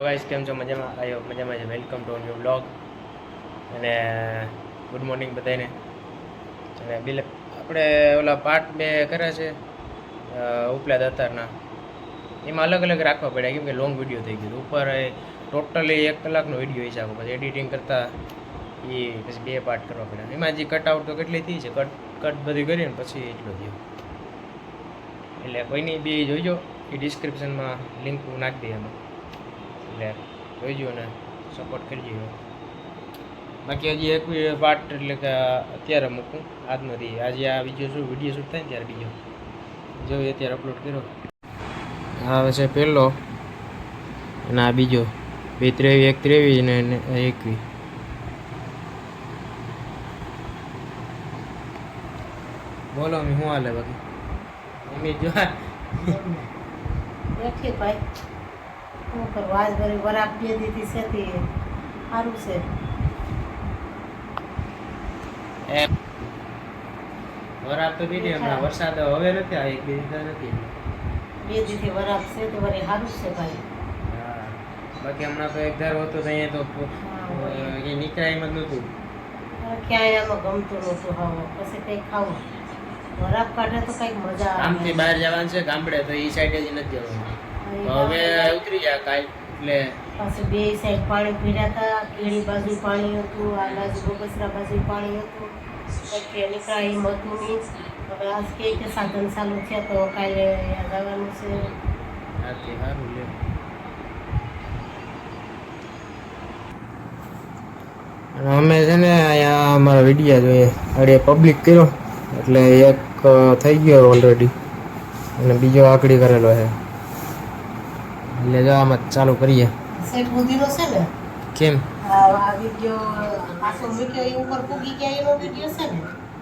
Guys કેમ છો? મજામાં? આવ્યો મજામાં છે. વેલકમ ટુ ન્યૂ બ્લોગ અને ગુડ મોર્નિંગ બધાને અને બિલ આપણે ઓલા પાર્ટ બે કર્યા છે ઉપલા દાતારના. એમાં અલગ અલગ રાખવા પડ્યા. કેમ કે લોંગ વીડિયો થઈ ગયો ઉપર ટોટલી એક કલાકનો વીડિયો હિસાબ પછી એડિટિંગ કરતાં એ પછી બે પાર્ટ કરવા પડ્યા. એમાં જે કટ આઉટ તો કેટલી થઈ છે? કટ કટ બધી કરીને પછી એટલો થયો. એટલે કોઈની બી જોઈજો, એ ડિસ્ક્રિપ્શનમાં લિંક હું નાખી દઈએ એમાં. એટલે જોઈજો ને સપોર્ટ કરજો બાકી હજી એક પાર્ટ એટલે કે અત્યારે મૂકું, આજનો આજે આ બીજો શું વીડિયો શૂટ થાય ને ત્યારે બીજો. જોઈએ અત્યારે અપલોડ કર્યો. આવે છે પહેલો અને આ બીજો. બે ત્રેવીસ એક ત્રેવીસ ને એકવીસ બોલો અમે શું હાલે બાકી? મમ્મી જો ભાઈ. શું આજ વળી વરાપ બે દીધી છે તે. સારું છે. વરાપ તો દીધી હમણાં. વરસાદ હવે નથી બે દિવસ નથી બે દીધી વરાપ છે તો વળી સારું છે ભાઈ. બાકી હમણાં તો એક ધારો હતો તો અહીંયા તો એ નીકળાય એમ જ નહોતું. ક્યાંય આમાં ગમતું નહોતું હવે પછી કંઈ ખાવું. વરાપ કાઢે તો કંઈક મજા આમથી બહાર જવાનું છે ગામડે તો એ સાઈડે જ નથી જવાનું. હવે ઉતરી જાય કાલ એટલે પાછું બે સાઈડ પાણી પીડ્યા હતા કેળી બાજુ પાણી હતું આ બાજુ બગસરા બાજુ પાણી હતું. પછી નીકળાય એમ હતું નહીં હવે આજ કે કે સાધન ચાલુ છે તો કાલે અહીંયા જવાનું છે. આથી સારું લે અમે છે ને અહીંયા અમારા વિડીયા જોઈએ અડે પબ્લિક કર્યો. એટલે એક થઈ ગયો ઓલરેડી અને બીજો આકડી કરેલો છે. એટલે જો આમાં ચાલુ કરીએ. સેટ બુધીનો છે ને? કેમ? આ આ પાછો મૂક્યો એ ઉપર પૂગી ગયા એનો વીડિયો છે ને?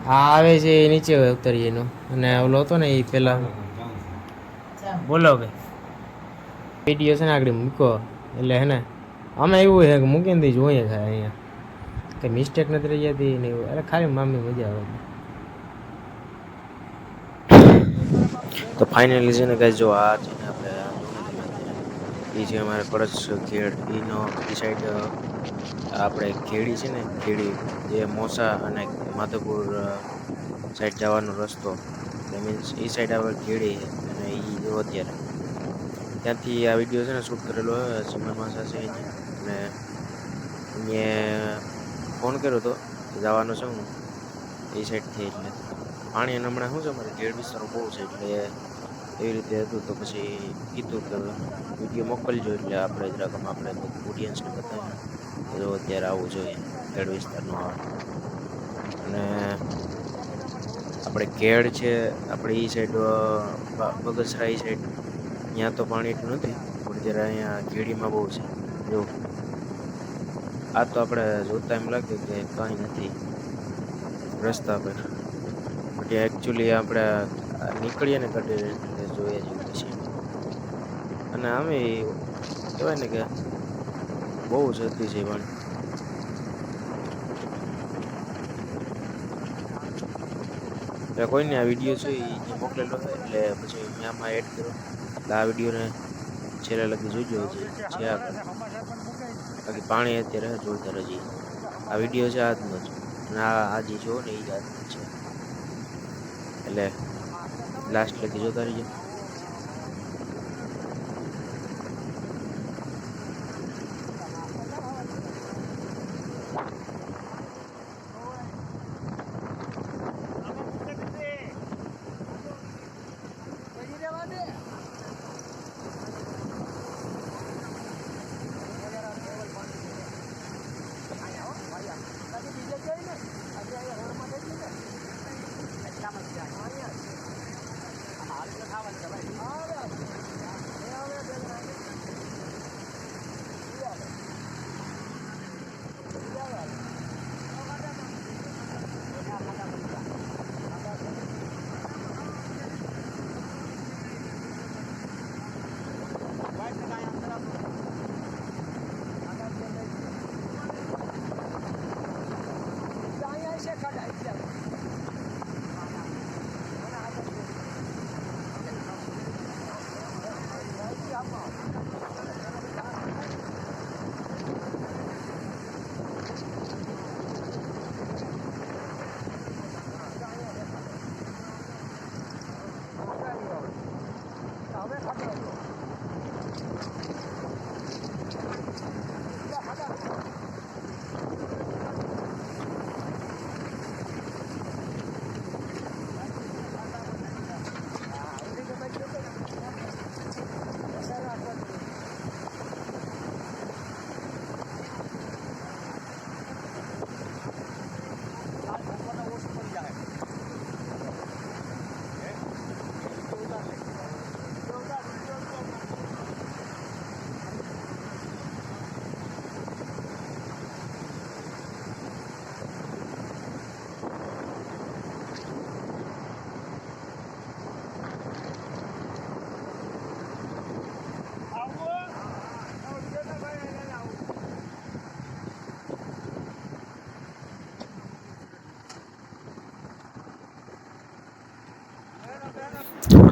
આ આવે છે એ નીચે ઉતરીએ એનો. અને ઓલો હતો ને એ પેલા. બોલો કે વીડિયો છે ને આગળ મૂકો. એટલે હે ને અમે એવું છે કે મૂકીને થી જોઈએ છે અહીંયા. કંઈ મિસ્ટેક નથી રહી જતી ને એવું. અરે ખાલી મામી મજા આવે. તો ફાઇનલી છે ને ગાઈસ જો આ છે એ જે અમારે કળશ ખેડ એનો એ સાઈડ આપણે ખેડી છે ને, ખેડી જે મોસા અને માધવપુર સાઈડ જવાનો રસ્તો. મીન્સ એ સાઈડ આપણે ખેડી અને એ જો અત્યારે. ત્યાંથી આ વીડિયો છે ને શૂટ કરેલો સિમર માસા છે અને મેં ફોન કર્યો હતો જવાનો છે હું. એ સાઈડથી એટલે. પાણી અને હમણાં શું છે અમારે, ખેડ વિસ્તારો બહુ છે એટલે એવી રીતે હતું તો પછી કીધું કે વીડિયો મોકલજો એટલે આપણે જરાક આપણે ઓડિયન્સને બતાવીએ. જો અત્યારે આવવું જોઈએ ખેડ વિસ્તારનો અને આપણે કેળ છે, આપણે એ સાઈડ બગસરા એ સાઈડ ત્યાં તો પાણી એટલું નથી, પણ જ્યારે અહીંયા કેળીમાં બહુ છે. જો, આ તો આપણે જોતા એમ લાગે કે કાંઈ નથી. રસ્તા પર. બટ એકચ્યુઅલી આપણે નીકળીએ ને એટલે જોઈએ જેવું છે અને આમે કહેવાય ને કે બહુ જતી છે પાણી એટલે કોઈને આ વીડિયો છે એ મોકલેલો હોય એટલે પછી મેં આમાં એડ કર્યો. એટલે આ વિડીયોને છેલ્લે લગી જોજો છે આગળ બાકી પાણી અત્યારે જોડતા હજી આ વીડિયો છે આજનો જ. અને આ આજે જોવો ને એ આજનો છે. એટલે લાસ્ટ લગી જોતા રહીજો.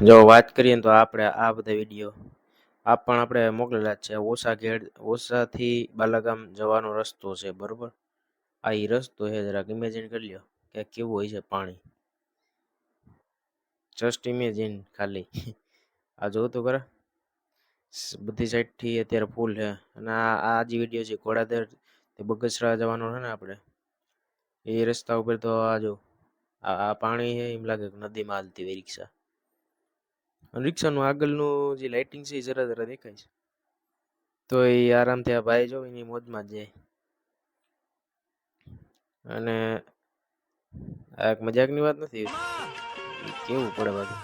જો વાત કરીએ તો આપણે આ બધા વીડિયો આ પણ આપણે મોકલેલા છે. ઓછા ઘેડ ઓછાથી બાલાગામ જવાનો રસ્તો છે, બરાબર? આ એ રસ્તો છે જરાક ઇમેજિન કરી લ્યો કે કેવું હોય છે પાણી. જસ્ટ ઇમેજિન ખાલી. આ જોવું તો ખરા. બધી સાઈડથી અત્યારે ફૂલ છે. અને આ આ જે વીડિયો છે ઘોડાદર તે બગસરા જવાનો છે ને આપણે. એ રસ્તા ઉપર તો આ જો આ પાણી છે એમ લાગે કે નદીમાં હાલતી હોય રિક્ષા. રિક્ષાનું આગળનું જે લાઇટિંગ છે એ જરા જરા દેખાય છે. તો એ આરામથી આ ભાઈ જો એની મોજમાં જ જાય. અને આ એક મજાકની વાત નથી કેવું પડે બાકી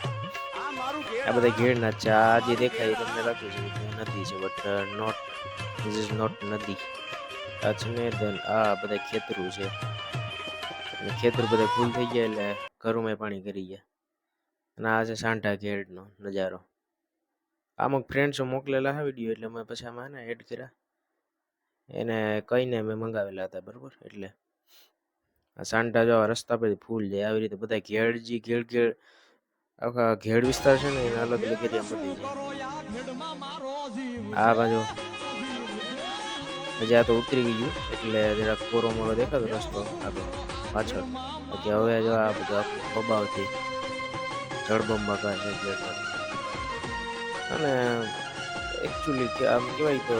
આ બધા ઘેડના ચા આ જે દેખાય તમને લાગ્યું છે નદી છે but not this is not નદી. આ છે ને then આ બધા ખેતરું છે. ખેતર બધા ફૂલ થઈ ગયા એટલે ઘરોમાં પાણી કરી ગયા. અને આ છે સાંઠા ઘેડનો નજારો. અમુક ફ્રેન્ડ્સો મોકલેલા હા વીડિયો એટલે મેં પછી આમાં ને એડ કર્યા. એને કહીને મેં મંગાવેલા હતા, બરાબર? એટલે આ સાંઠા જો રસ્તા પછી ફૂલ જાય, આવી રીતે બધા ઘેડજી ઘેડ ઘેડ આખા ઘેડ વિસ્તાર છે ને, એના અલગ અલગ એરિયા પડી જાય. આ બાજુ હજી આ તો ઉતરી ગયું, એટલે જરાક કોરો મોરો દેખાતો રસ્તો આગળ પાછળ. બાકી હવે જો આ બધું આખું બબાવથી જળબંબાકાર છે અને એકચ્યુઅલી આમ કહેવાય તો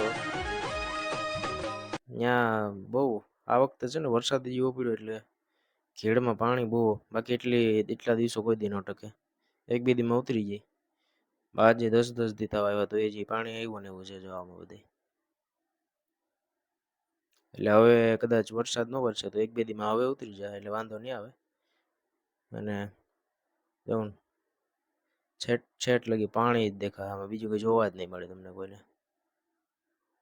ત્યાં બહુ આ વખતે છે ને વરસાદ જેવો પડ્યો એટલે ખેડમાં પાણી બહુ બાકી એટલી એટલા દિવસો કોઈ દી ન ટકે. એક બે દીમાં ઉતરી જાય આજે દસ દસ દી થવા આવ્યા તો એ જે પાણી આવ્યું ને એવું છે જોવામાં બધે. એટલે હવે કદાચ વરસાદ ન વરસે તો એક બે દીમાં હવે ઉતરી જાય એટલે વાંધો નહીં આવે. અને જવું છેટ છેટ લગી પાણી જ દેખાય આમાં બીજું કંઈ જોવા જ નહીં મળે તમને કોઈને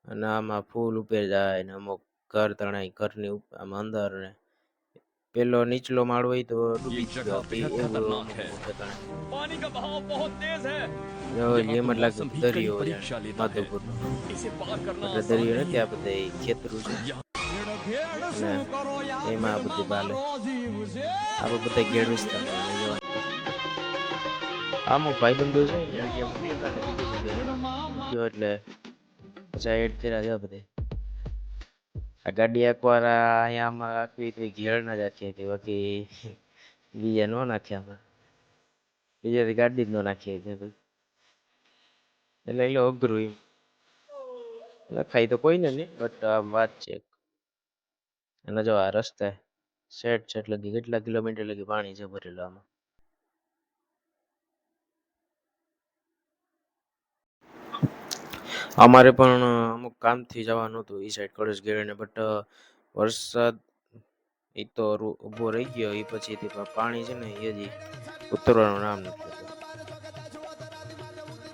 અને આમાં ફૂલ ઉપર જાય ને અમુક ઘર તણાય ઘરની ઉપ- આમ અંદર ને પેલો નીચલો માળ હોય તો ડૂબી જ ગયો પછી એવું અમુક અમુક ઠેકાણે. पानी का बहाव बहुत तेज है જો એમ જ લાગે मौसम भी દરિયો कहीं જાણે, परीक्षा लेता है માધવપુરનો इसे पार करना એટલે आसान દરિયો नहीं નથી આ બધા ખેતરું છે અને એમાં આ બધી બાલે આ બધા ગેડ વિસ્તાર અમુક ભાઈબંધો છે? ને એટલે પછી એડ કર્યા છે બધે. આ ગાડી એકવાર અહીંયા આમાં રાખવી હતી ઘેર ના રાખી હતી બાકી બીજા નો નાખ્યા આમાં. બીજાથી ગાડી જ ન નાખી હતી એટલે એટલે અઘરું એમ. લખાય તો કોઈને નહીં બટ આમ વાત છે અને જો આ રસ્તા સેટ સેટ લગી કેટલા કિલોમીટર લગી પાણી છે ભરેલું આમાં? અમારે પણ અમુક કામથી જવાનું હતું એ સાઈડ કોલેજ ઘેરને બટ વરસાદ એ તો ઊભો રહી ગયો. એ પછીથી પાણી છે ને એ હજી ઉતરવાનું નામ નથી.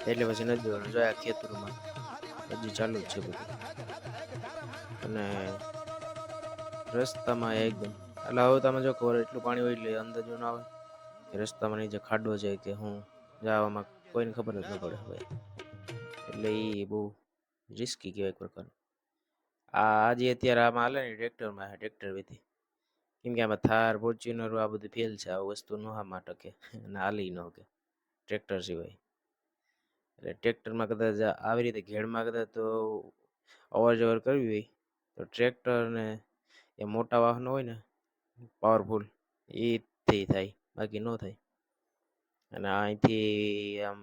એટલે પછી નથી જવાનું. જોયા ખેતરમાં હજી ચાલુ જ છે બધું. અને રસ્તામાં એકદમ, એટલે હવે તમે જો ખબર એટલું પાણી હોય એટલે અંદર જો ના આવે રસ્તામાં નીચે ખાડો છે કે હું જવામાં કોઈને ખબર જ ન પડે, ભાઈ. એટલે એ બહુ રિસ્કી કહેવાય એક પ્રકારનું આ જે અત્યારે આમાં હાલે ને ટ્રેક્ટરમાં, ટ્રેક્ટર વેથી કેમ કે આમાં થાર, ફોર્ચ્યુનર આ બધું ફેલ છે, આ વસ્તુ ન હામાં ટકે. અને હાલી ન કે ટ્રેક્ટર સિવાય. એટલે ટ્રેક્ટરમાં કદાચ આવી રીતે ઘેડમાં કદાચ તો અવર જવર કરવી હોય, તો ટ્રેક્ટર ને એ મોટા વાહનો હોય ને પાવરફુલ એથી થાય. બાકી ન થાય. અને અહીંથી આમ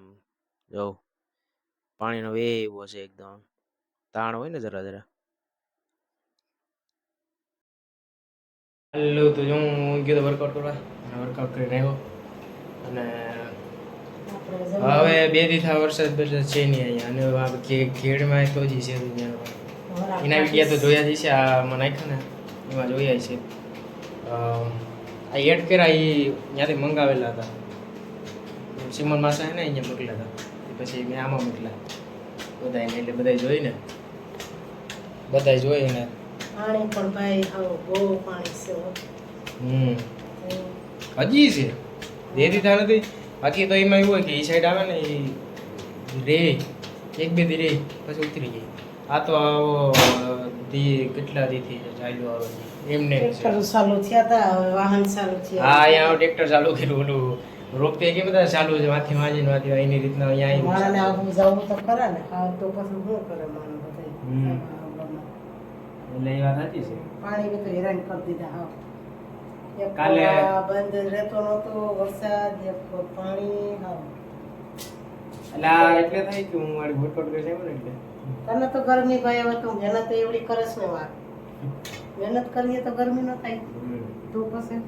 જો પાણીનો વે એવો છે એકદમ. તાણ હોય ને જરા જરા. હેલો, તો જો હું ગયો વર્કઆઉટ કરવા. વર્કઆઉટ કરીને આવ્યો. અને હવે બે દી થા વરસાદ બરસાદ છે નહીં અહીંયા. અને ખેડમાં તો જ છે. એના વિડીયા તો જોયા જ છે આ મને નાખ્યા ને. એમાં જોયા છે. આ એડ કર્યા એ ત્યાંથી મંગાવેલા હતા. સિમન માસા ને, અહીંયા મોકલ્યા હતા. પછી મેં આમાં મોકલા. બધા એટલે બધા જોઈને. બધા જોઈને. પાણી પણ ભાઈ બહુ પાણી છે હમ. હજી છે. દેરી થા નથી. બાકી તો એમાં એવું હોય કે એ સાઈડ આવે ને એ રે. એક બે દી રે પછી ઉતરી જાય આ તો આવો દી કેટલા દીથી ચાલ્યું આવે એમને ટ્રેક્ટર ચાલુ થયા હતા વાહન ચાલુ થયા. હા અહીંયા ટ્રેક્ટર ચાલુ કર્યું ઓલું રોગ તે કે બધા ચાલુ છે માથી માજી વાંચી એની રીતના અહીંયા આવી મારાને આવું જવું તો કરે ને આ તો પછી શું કરે મારો. બધા? એટલે એ વાત સાચી છે. પાણી તો હેરાન કરી દીધા હા. કાલે- બંધ રહેતો નતો વરસાદ એક પાણી હા. એટલે એટલે થાય કે હું મારી ભોટપટ કરી છે એટલે? તને તો ગરમી ભાઈ હવે તું મહેનત એવડી કરસ ને વાત. મહેનત કરીએ તો ગરમી ન થાય. તું પછી?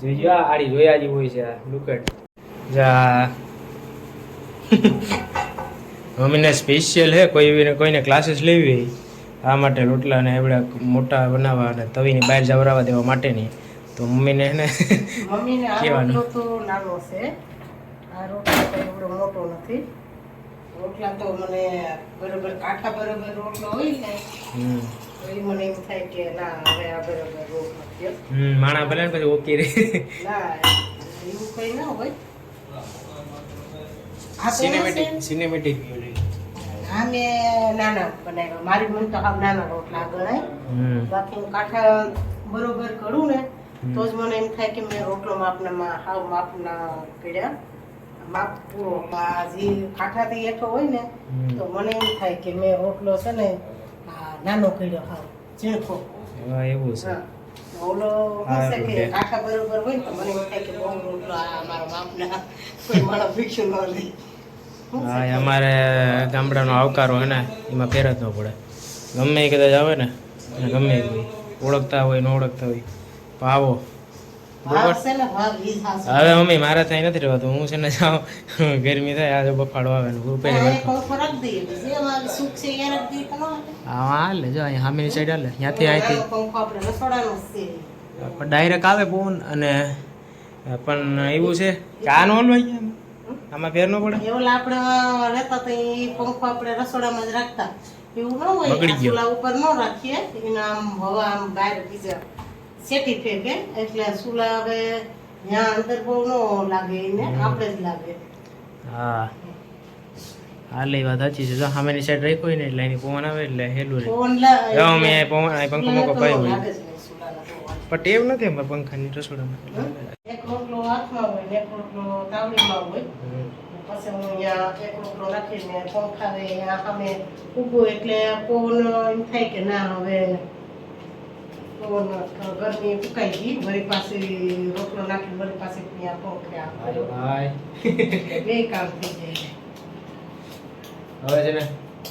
જોઈજો આડી જોયા જેવું હોય છે આ લુક એટ જા. મમ્મીને સ્પેશિયલ હે કોઈ કોઈને ક્લાસીસ લેવી આ માટે રોટલાને એવડા મોટા બનાવવા અને તવીની બહાર જવરાવા દેવા માટેની. તો મમ્મીને હે ને મમ્મીને આ કહેવાનું. તો નાનો છે. આ રોટલો તો એવડો મોટો નથી. રોટલા તો મને બરોબર કાંઠા બરોબર રોટલો હોય ને હમ. મને એમ થાય કે ના હવે આ બરોબર રોટલો માણા ભલે પછી ઓકે રે ના એવું કઈ ના હોય. સિનેમેટિક સિનેમેટિક હા મેં નાના બનાવ્યા. મારી મન તો આમ નાના રોટલા ગણાય. બાકી હું કાંઠા બરોબર કરું ને તો જ મને એમ થાય કે મેં રોટલો માપના માં હાવ માપના કર્યા. માપ પૂરો. જે કાંઠાથી હેઠો હોય ને તો મને એમ થાય કે મેં રોટલો છે ને આ નાનો કર્યો હાવ. ઝીણખો એવું છે. હા. ઓલો હા, કે રોટલી. બરોબર હોય તો મને એમ થાય કે બહુ રોટલો આ મારા માપના કોઈ માણસ ભીખ્યું ન લે. હા એ અમારે ગામડાનો આવકારો હે ને એમાં ફેર જ ન પડે. ગમે કદાચ આવે ને ગમે ઓળખતા હોય ન ઓળખતા હોય. તો આવો. હવે મમ્મી મારા થાય નથી રહેવાતું. હું છે ને જાઉં ગરમી થાય આજે બફાડો આવે ને રૂપે હા, હાલે. જો અહીંયા સામેની સાઈડ હાલે ત્યાંથી અહીંથી ડાયરેક્ટ આવે પવન અને પણ એવું છે કે આ નો હલવાઈ આમાં? ફેર ન પડે? એવું આપણે રહેતા તો એ પંખો આપણે રસોડામાં જ રાખતા. એવું ન હોય ઉપર ન રાખીએ. એને આમ હવા આમ બહાર બીજા શેટી ફેંકે એટલે સુલા હવે ત્યાં અંદર બહુ ન લાગે એને આપણે જ લાગે હા હાલે વાત સાચી છે જો સામેની સાઈડ રાખ્યો હોય ને એટલે એની પવન આવે એટલે હેલું રહે જો અમે પવન આ પંખો મોકો પાયો હોય લાગે જ નહીં ચૂલાના પવન. પણ ટેવ નથી અમારે પંખાની રસોડામાં એક રોટલો હાથમાં હોય ને એક રોટલો તાવડીમાં હોય પછી હું અહીંયા એક રોટલો રાખીને પંખાને અહીંયા સામે ઊભું એટલે પવન એમ થાય કે ના હવે ગરમી ફૂંકાઈ ગઈ. વળી પાસે રોટલો નાખી વળી પાસે ત્યાં પંખે બે કામ થઈ જાય હવે છે ને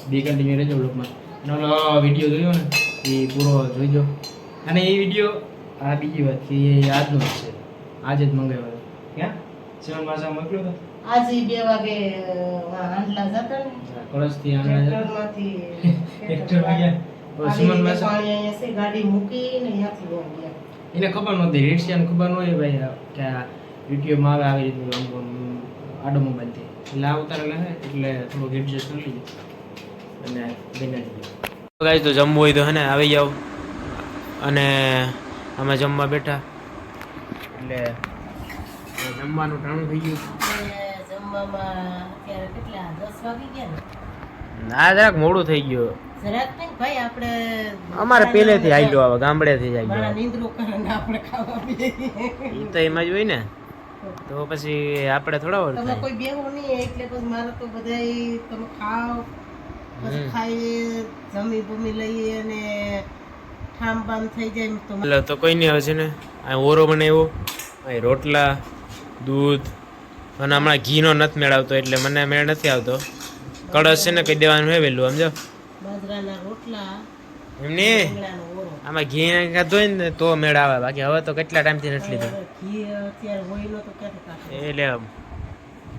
બી કન્ટિન્યુ રહેજો બ્લોગમાં અને વીડિયો જોયો ને એ પૂરો જોઈજો. અને એ વીડિયો આ બીજી વાત કે એ આજનો જ છે. આજે જ મંગાવ્યો ક્યાં? સેવન માસા મોકલ્યો હતો? આજે બે વાગે હાંડલા જતા ને. જતા. પાણી સુમન માસા પાણી અહીંયા છે ગાડી મૂકીને અહીંયાથી ત્યાં ગયા. એને ખબર નહોતી રીક્ષાને ખબર ન હોય ભાઈ કે આ વિડીયોમાં આવે આવી રીતનું આડો મોબાઈલથી એટલે આ ઉતારેલા હે એટલે થોડુંક એડજસ્ટ કરી લીધું. અને બનાવી ગાય તો જમવું હોય તો હે ને આવી જાવ અને અમે જમવા બેઠા. એટલે જમવાનું ટાણું થઈ ગયું. જમવામાં અત્યારે કેટલા? દસ વાગી ગયા ને જરાક મોડું થઈ ગયું. ભાઈ આપણે અમારે પહેલેથી આવેલું આવે ગામડેથી જ નીંદરો કરે આપણે ખાવા પીએ. તો એમાં જ હોય ને. તો પછી આપણે થોડા વાર તમે કોઈ બેહો નહીં એટલે પછી મારે તો બધાય તમે ખાઓ પછી ખાઈએ જમી બમી લઈએ અને ઠામ બામ થઈ જાય ને તો એટલે તો કોઈ નહીં હવે છે ને આ ઓરો બનાવ્યો અહીં રોટલા દૂધ અને હમણાં ઘીનો નથી મેળવતો એટલે મને મેળ નથી આવતો. કળશ છે ને કહી દેવાનું હે વહેલું સમજો? બાજરાના રોટલા એમની? આમાં ઘી ખાધું ને તો મેળ આવે બાકી હવે તો કેટલા ટાઈમથી નથી લીધો. એટલે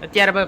અત્યારે